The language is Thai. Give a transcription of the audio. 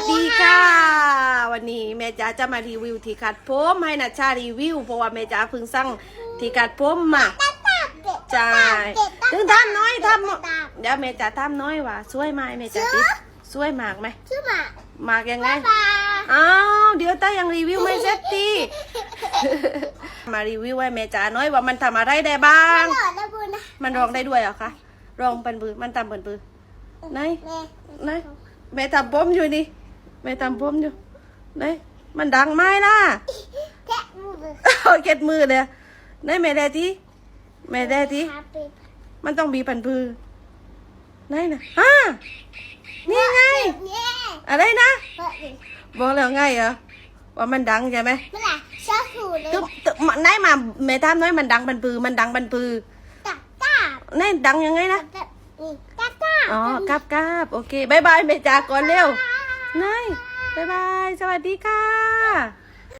สดีค่ะ วันนี้แม่จ๋าจะมารีวิวที่ขัดผมให้นัชชารีวิว เพราะว่าแม่จ๋าเพิ่งสั่งที่ขัดผมมาใช่ถึงทำน้อยทำเดี๋ยวแม่จ๋าทำน้อยว่าสวยไหมแม่จ๋าติดสวยมากไหมชื่อหมามากยังไงปลาอ้าวเดี๋ยวตายังรีวิวไม่เสร็จทีมารีวิวให้แม่จ๋าน้อยว่ามันทำอะไรได้บ้างหลอดนะบุญนะมันร้องได้ด้วยเหรอคะร้องเป็นปือมันทำเป็นปือไหนแม่ไหนแม่ทำผมอยู่นี่ แม่ทำผมอยู่ไหนมันดังไหมล่ะแกะมือเอาเก็ดมือเลยไหนแม่ได้ทีแม่ได้ทีหาปิดมันต้องมีปันปือไหนนะฮะนี่ไงเนี่ยอะไรนะเปิดดิบอกแล้วไงเหรอว่ามันดังใช่ไหมเมื่อไหร่ชอบถูเลยตึ๊บตึ๊บไหนมาแม่ทำน้อยมันดังปันปือมันดังปันปือตับตับไหนดังยังไงนะตับนี่ตับตับอ๋อครับครับโอเคบายบายแม่จาก่อนเร็ว นายบายบาย สวัสดีค่ะ